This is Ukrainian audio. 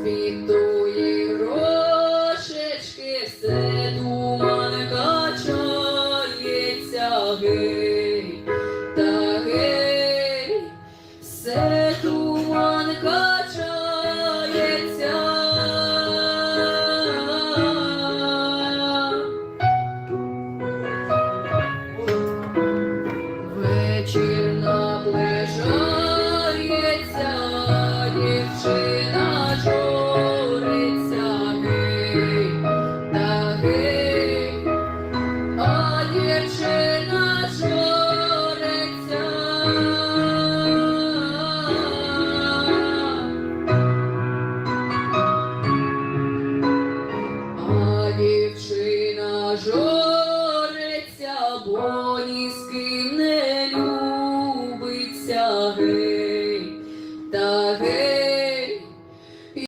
Світує грошечки, все туман качається, та гей, все туман качається. Вечір дівчина жориться, бо ні з ким не любиться гей, та гей.